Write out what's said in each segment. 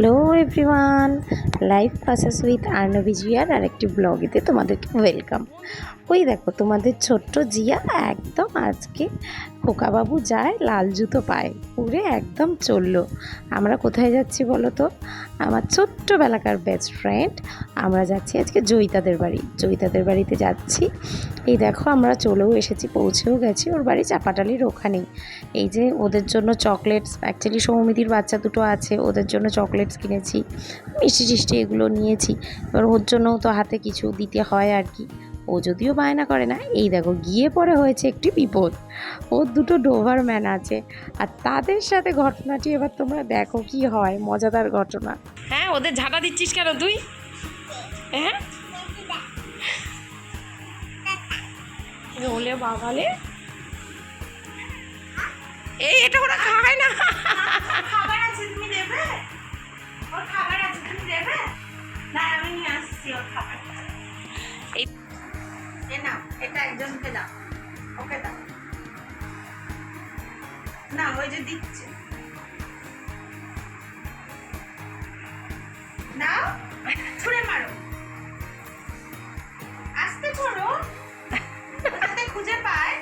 Hello everyone, life process with Arnobi জিয়ার আর একটি ব্লগেতে তোমাদেরকে ওয়েলকাম। ওই দেখো, তোমাদের ছোট্ট জিয়া একদম আজকে খোকাবাবু যায় লাল জুতো পায় পুরে একদম চলল। আমরা কোথায় যাচ্ছি বলো তো? আমার ছোট্টবেলাকার বেস্ট ফ্রেন্ড আমরা যাচ্ছি আজকে জয়িতাদের বাড়ি। জয়িতাদের বাড়িতে যাচ্ছি। এই দেখো, আমরা চলেও এসেছি, পৌঁছেও গেছি, ওর বাড়ি চাপাটালির ওখানেই। এই যে ওদের জন্য চকলেটস অ্যাকচুয়ালি সৌমিদির বাচ্চা দুটো আছে, ওদের জন্য চকলেটস কিনেছি মিষ্টি টিষ্টি এগুলো নিয়েছি। এবার ওর জন্যও তো হাতে কিছু দিতে হয় আর কি। ও যদিও বায়না করে না এই দেখো গিয়ে পরে হয়েছে একটি বিপদ। ওর দুটো ডোভার ম্যান আছে আর তাদের সাথে ঘটনাটি এবার তোমরা দেখো কি হয় মজাদার ঘটনা। হ্যাঁ ওদের ঝাঁটা দিচ্ছিস কেন তুই? হ্যাঁ? ওলে বাবালে। এই এটা ওরা খায় না। খাবার আছে তুমি দেবে? দিচ্ছে। নাও ছুঁড়ে মারো। আসতে করো। যাতে খুঁজে পায়।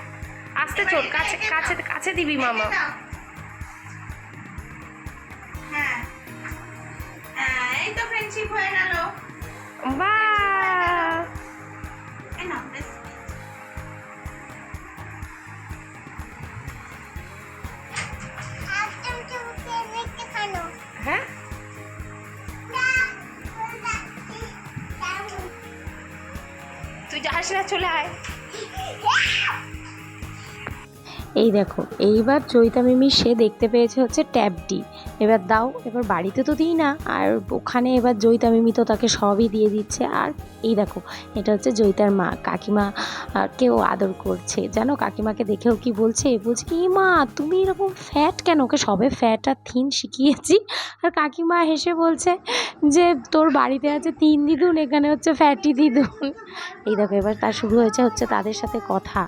আস্তে চোর কাছে কাছে কাছে দিবি মামা। হ্যাঁ। হ্যাঁ এই তো ফ্রেন্ডশিপ হয়ে গেল। বাহ তুই চলে আয়। এই দেখো এইবার চৈতা মিমি সে দেখতে পেয়েছে হচ্ছে ট্যাবটি এবার দাও, এবার বাড়িতে তো দিই না। আর ওখানে এবার জয়িতা মিমি তো তাকে সবই দিয়ে দিচ্ছে। আর এই দেখো, এটা হচ্ছে জয়িতার মা। কাকিমা কেউ আদর করছে। জানো, কাকিমাকে দেখেও কি বলছে? বলছে কি, মা, তুমি এরকম ফ্যাট কেন? ওকে সবে ফ্যাট আর থিন শিখিয়েছি। আর কাকিমা হেসে বলছে যে, তোর বাড়িতে আছে তিন দিদুন, এখানে হচ্ছে ফ্যাটি দিদুন। এই দেখো, এবার তার শুরু হয়েছে হচ্ছে তাদের সাথে কথা।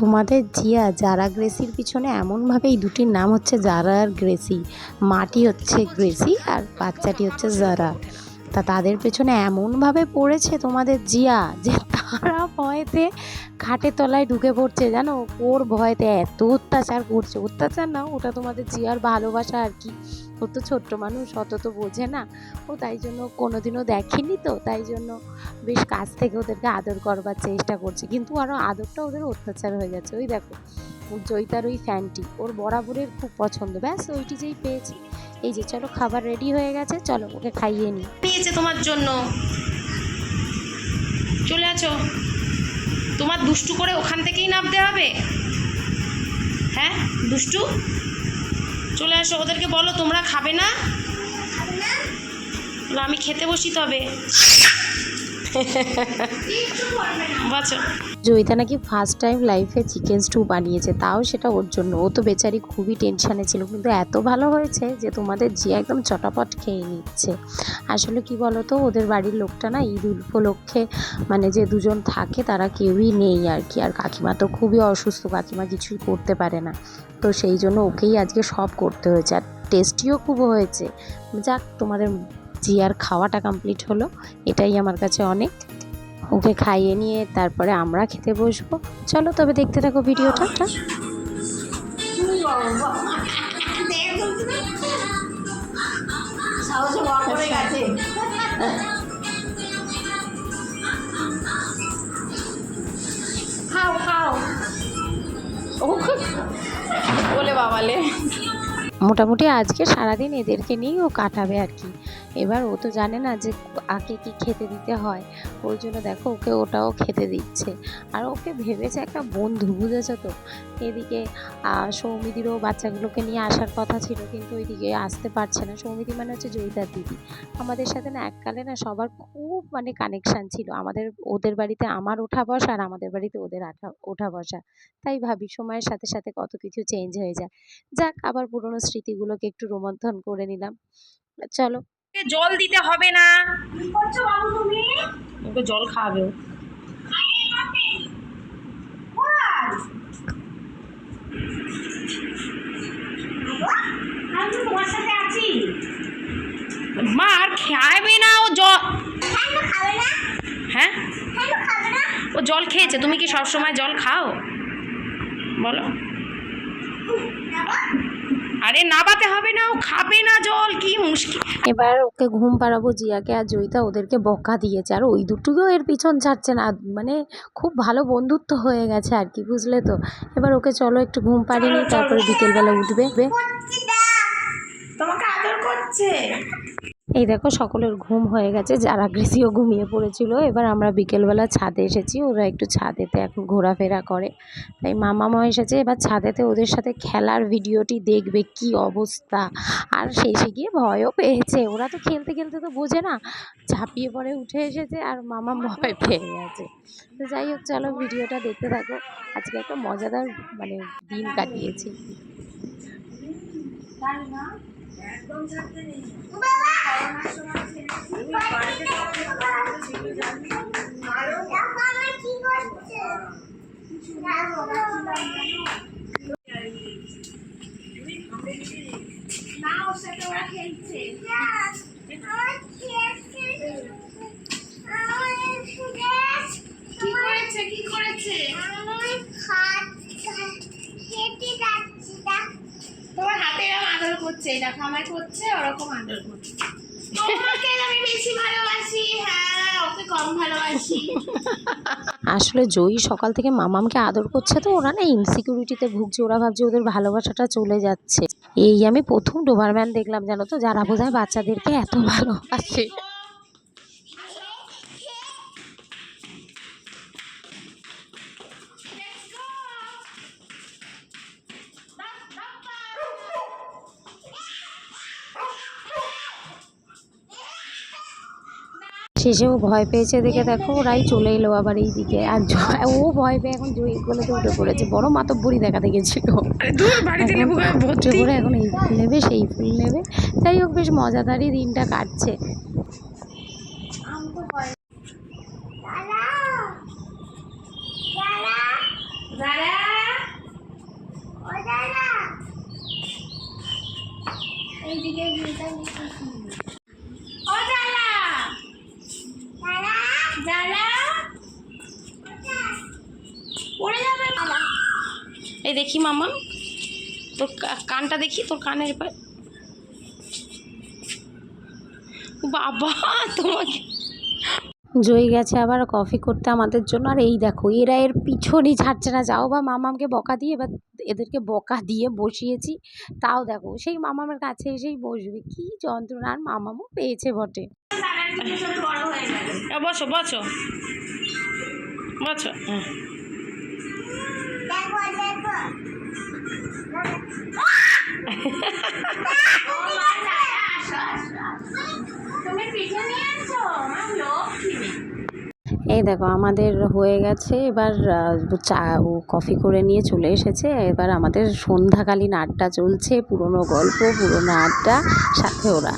তোমাদের জিয়া জারা গ্রেসির পিছনে এমনভাবে এই দুটির নাম হচ্ছে জারা আর গ্রেসি। মাটি হচ্ছে গ্রেসি আর বাচ্চাটি হচ্ছে জারা তা তাদের পেছনে এমনভাবে পড়েছে তোমাদের জিয়া যে তারা ভয়েতে খাটের তলায় ঢুকে পড়ছে, জানো? ওর ভয়তে এত অত্যাচার করছে। অত্যাচার না, ওটা তোমাদের জিয়ার ভালোবাসা আর কি। ও তো ছোট্ট মানুষ, অত তো বোঝে না। ও তাই জন্য কোনোদিনও দেখেনি তো, তাই জন্য বেশ কাছ থেকে ওদেরকে আদর করবার চেষ্টা করছে। কিন্তু আরও আদরটা ওদের অত্যাচার হয়ে যাচ্ছে। ওই দেখো, জয়িতার ওই ফ্যানটি, ওর বরাবরের খুব পছন্দ। ব্যাস, ওইটি যেই পেয়েছি। এই যে, চলো খাবার রেডি হয়ে গেছে, চলো ওকে খাইয়ে নিই। পেয়েছে তোমার জন্য। চলে আছো তোমার দুষ্টু করে ওখান থেকেই নামতে হবে? হ্যাঁ দুষ্টু? চলে আসো ওদেরকে বলো তোমরা খাবে না? আমি খেতে বসি তবে। জয়িতা নাকি ফার্স্ট টাইম লাইফে চিকেন স্টু বানিয়েছে, তাও সেটা ওর জন্য। ও তো বেচারি খুবই টেনশানে ছিল, কিন্তু এত ভালো হয়েছে যে তোমাদের জিয়া একদম চটাপট খেয়ে নিচ্ছে। আসলে কি বলো তো ওদের বাড়ির লোকটা না ঈদ উপলক্ষে মানে যে দুজন থাকে তারা কেউই নেই আর কি। আর কাকিমা তো খুবই অসুস্থ, কাকিমা কিছুই করতে পারে না। তো সেই জন্য ওকেই আজকে সব করতে হয়েছে। আর টেস্টিও খুব হয়েছে। যাক, তোমাদের জিয়ার খাওয়াটা কমপ্লিট হলো এটাই আমার কাছে অনেক। ওকে খাইয়ে নিয়ে তারপরে আমরা খেতে বসবো। চলো তবে দেখতে থাকো ভিডিওটা। খাও খাও বলে বাবালে। মোটামুটি আজকে সারাদিন এদেরকে নিয়েই ও কাটাবে আর কি। এবার ও তো জানে না যে আগে কি খেতে দিতে হয়। ওই জন্য দেখো ওকে ওটাও খেতে দিচ্ছে। আর ওকে ভেবেছে একটা বন্ধু, বুঝেছ তো? এদিকে সৌমিদিরও বাচ্চাগুলোকে নিয়ে আসার কথা ছিল, কিন্তু ওইদিকে আসতে পারছে না। সৌমিদি মানে হচ্ছে জয়িতার দিদি। আমাদের সাথে না এককালে না সবার খুব মানে কানেকশান ছিল। আমাদের, ওদের বাড়িতে আমার ওঠা বসা আর আমাদের বাড়িতে ওদের আঠা, ওঠা বসা। তাই ভাবি, সময়ের সাথে সাথে কত কিছু চেঞ্জ হয়ে যায়। যাক, আবার পুরোনো স্মৃতিগুলোকে একটু রোমন্থন করে নিলাম। চলো জল দিতে হবে না? ওকে জল খাওয়াবে মা আর খাবে না ও জল। হ্যাঁ? ও জল খেয়েছে তুমি কি সবসময় জল খাও? বলো। আরে নাবাতে হবে না ও খাবে না জল কি মুশকিল। এবার ওকে ঘুম পাড়াবো জিয়াকে আর জয়িতা ওদেরকে বকা দিয়েছে। আর ওই দুটোকেও এর পিছন ছাড়ছে না মানে খুব ভালো বন্ধুত্ব হয়ে গেছে আর কি বুঝলে তো? এবার ওকে চলো একটু ঘুম পাড়িয়ে নিই তারপরে বিকেলবেলা উঠবে। তোমাকে আদর করছে। এই দেখো, সকলের ঘুম হয়ে গেছে, যারা গ্রেসিও ঘুমিয়ে পড়েছিল। এবার আমরা বিকেলবেলা ছাদে এসেছি, ওরা একটু ছাদেতে এখন ঘোরাফেরা করে। তাই মামা মামামা এসেছে, এবার ছাদেতে ওদের সাথে খেলার ভিডিওটি দেখবে, কি অবস্থা। আর শেষে গিয়ে ভয়ও পেয়েছে, ওরা তো খেলতে খেলতে তো বোঝে না। ঝাঁপিয়ে পড়ে উঠে এসেছে, আর মামা ভয় পেয়ে গেছে। তো যাই হোক, চলো ভিডিওটা দেখতে থাকো। আজকে একটা মজাদার মানে দিন কাটিয়েছি। একদম ছাড়তে নেই তোমার হাতে এরকম আদর করছে দেখো আমায় করছে ওরকম আদর করছে। হ্যাঁ আসলে জয়ী সকাল থেকে মামামকে আদর করছে তো, ওরা না ইনসিকিউরিটিতে ভুগছে, ওরা ভাবছে ওদের ভালোবাসাটা চলে যাচ্ছে। এই আমি প্রথম ডোভারম্যান দেখলাম জানো তো, যারা বোঝায় বাচ্চাদেরকে এত ভালোবাসে। শেষে ও ভয় পেয়েছে দেখে দেখো ওরাই চলে এলো আবার এই দিকে আর ও ভয় পেয়ে এখন জয়ী গলেতে উঠে পড়েছে বড় মাতব্বরি দেখাতে গেছিল। উঠে পড়ে এখন এই ফুল নেবে সেই ফুল নেবে। যাই হোক বেশ মজাদারই দিনটা কাটছে। যারা ও যারা যারা পড়ে যাবে এই দেখি মামা। তোর কানটা দেখি তোর কানের বাবা তোমাকে জয়ী গেছে আবার কফি করতে আমাদের জন্য। আর এই দেখো এরা এর পিছনই ছাড়ছে না। যাও বা মামামকে বকা দিয়ে এবার এদেরকে বকা দিয়ে বসিয়েছি। তাও দেখো সেই মামামের কাছে এসেই বসবে। কি যন্ত্রণা আর মামামও পেয়েছে বটে। হয়ে বসো বসো। বসো হ্যাঁ ও মা যারা আসো আসো আসো। তুমি পিঠে নিয়ে আসো আমার লক্ষ্মী মেয়ে। এই দেখো, আমাদের হয়ে গেছে। এবার চা ও কফি করে নিয়ে চলে এসেছে। এবার আমাদের সন্ধ্যাকালীন আড্ডা চলছে। পুরনো গল্প, পুরনো আড্ডা, সাথে ওরা।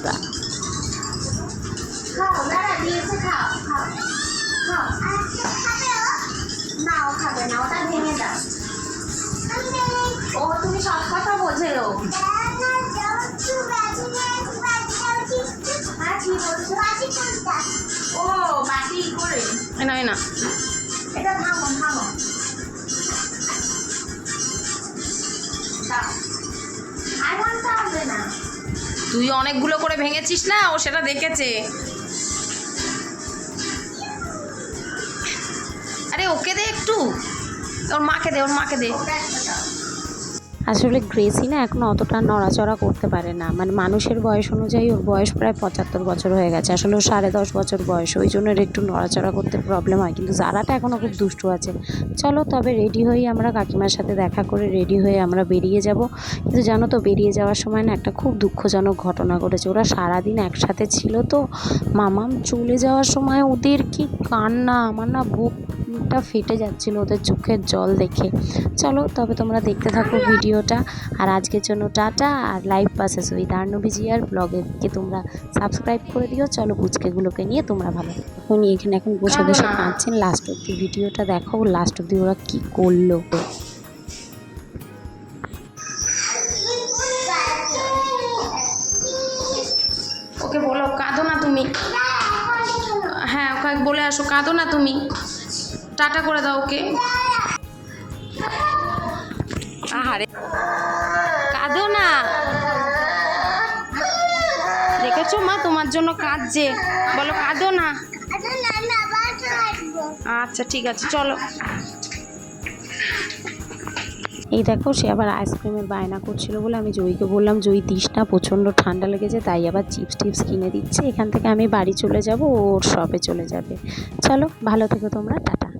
খাও খাবে না ও তুমি সব কথা বোঝে ও বাটি করে। না না এটা হবে না? তুই অনেকগুলো করে ভেঙেছিস না? ও সেটা দেখেছে। আরে ওকে দে একটু। ওর মাকে দে ওর মাকে দে। আসলে গ্রেসি না এখন অতটা নড়াচড়া করতে পারে না। মানে মানুষের বয়স অনুযায়ী ওর বয়স প্রায় পঁচাত্তর বছর হয়ে গেছে। আসলে ওর সাড়ে দশ বছর বয়স, ওই জন্য একটু নড়াচড়া করতে প্রবলেম হয়। কিন্তু জারাটা এখনও খুব দুষ্টু আছে, চলো তবে রেডি হয়ে আমরা কাকিমার সাথে দেখা করে রেডি হয়ে আমরা বেরিয়ে যাব। কিন্তু জানো তো, বেরিয়ে যাওয়ার সময় না একটা খুব দুঃখজনক ঘটনা ঘটেছে। ওরা সারাদিন একসাথে ছিল তো। মামাম চলে যাওয়ার সময় ওদের কি কান্না, আমার না বুকটা ফেটে যাচ্ছিল ওদের চোখের জল দেখে। চলো তবে তোমরা দেখতে থাকো ভিডিওটা। আর আজকের জন্য টাটা আর লাইভ পাসেস উইথ আর্নবিজিয়ার ব্লগেরকে তোমরা সাবস্ক্রাইব করে দিও। চলো পুচকেগুলোকে নিয়ে তোমরা ভালো। উনি এখানে এখন বসে বসে কাঁদছেন। লাস্ট অব্দি ভিডিওটা দেখো লাস্ট অব্দি ওরা কি করল। ওকে বলো কাঁদো না তুমি। হ্যাঁ ওকে বলে আসো কাঁদো না তুমি। টাটা করে দাও ওকে। আহারে। কাঁদো না। দেখেছ মা, তোমার জন্য কাঁদছে। বলো, কাঁদো না। আচ্ছা ঠিক আছে, চলো। এই দেখো, সে আবার আইসক্রিমের বায়না করছিল বলে আমি জয়ীকে বললাম, জয়ী, দিস না, প্রচণ্ড ঠান্ডা লেগেছে, তাই আবার চিপস টিপস কিনে দিচ্ছে। এখান থেকে আমি বাড়ি চলে যাব ওর শপে চলে যাবে। চলো, ভালো থেকো তোমরা, টাটা।